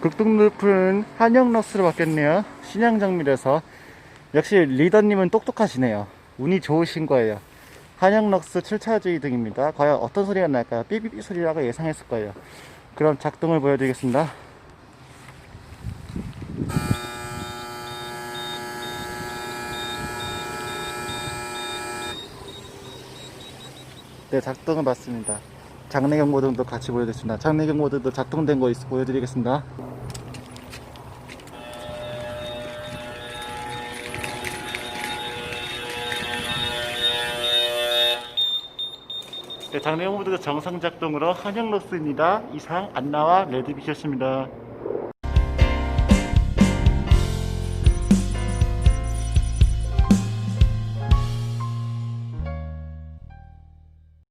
극동 루프는 한영럭스로 바뀌었네요. 신양정밀에서 역시 리더님은 똑똑하시네요. 운이 좋으신 거예요. 한영럭스 7차주의 등입니다. 과연 어떤 소리가 날까요? 삐삐삐 소리라고 예상했을 거예요. 그럼 작동을 보여드리겠습니다. 네, 작동은 맞습니다. 장내경 모드도 같이 보여드리겠습니다. 장내경 모드도 작동된 거 있, 보여드리겠습니다. 네, 장내경 모드가 정상 작동으로 한영로스입니다. 이상 안나와 레드비셨습니다.